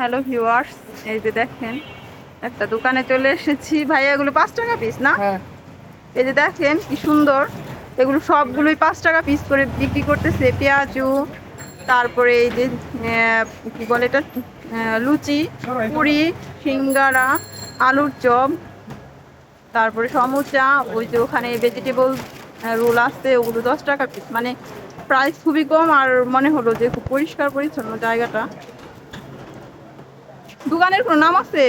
Hello viewers এই যে দেখেন একটা দোকানে চলে এসেছি। ভাইয়া এগুলো পাঁচ টাকা পিস না? হ্যাঁ। এই যে দেখেন কি সুন্দর। এগুলো সবগুলোই পাঁচ টাকা পিস করে বিক্রি করতেছে। পেঁয়াজু তারপরে এই যে কি বলে এটা? লুচি পুরি সিঙ্গারা আলুর চপ তারপরে সমুচা ওই যে ওখানে ভেজিটেবল রোল আসছে ওগুলো দশ টাকা পিস মানে প্রাইস খুবই কম আর মনে হলো যে খুব পরিষ্কার পরিচ্ছন্ন জায়গাটা। দোকানের কোনো নাম আছে?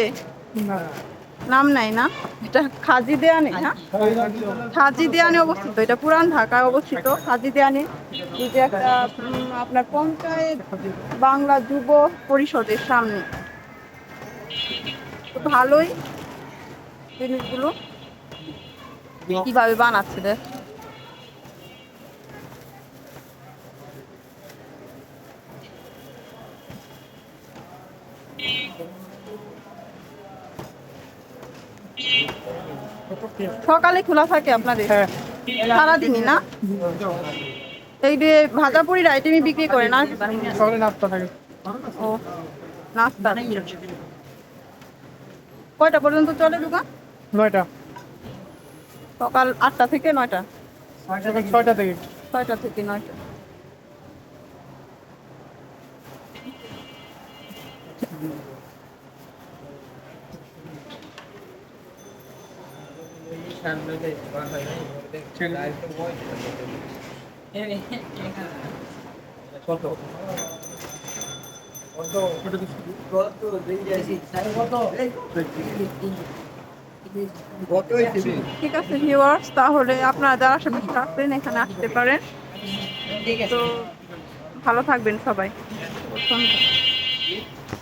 নাম নাই না? এটা খাজি দেয়ানে না? খাজি দেয়ানে অবস্থিত। এটা পুরান ঢাকায় অবস্থিত হাজি দেয়ানে। যে একটা আপনার পঞ্চায়েত বাংলা যুব পরিষদের সামনে। ভালোই জিনিসগুলো। কীভাবে বানাচ্ছে দেখ। সকালে খোলা থাকে আপনাদের? হ্যাঁ। সারাদিনই না? এই যে ভাজাপুরির আইটেমই বিক্রি করে না? সকালে নাস্তা থাকে। ও নাস্তা। কয়টা পর্যন্ত চলে দোকান? নয়টা। সকাল আটটা থেকে নয়টা? ছয়টা থেকে। ছয়টা থেকে নয়টা। ঠিক আছে ভিউয়ার্স তাহলে আপনারা যারা আশেপাশে আসবেন এখানে আসতে পারেন। তো ভালো থাকবেন সবাই।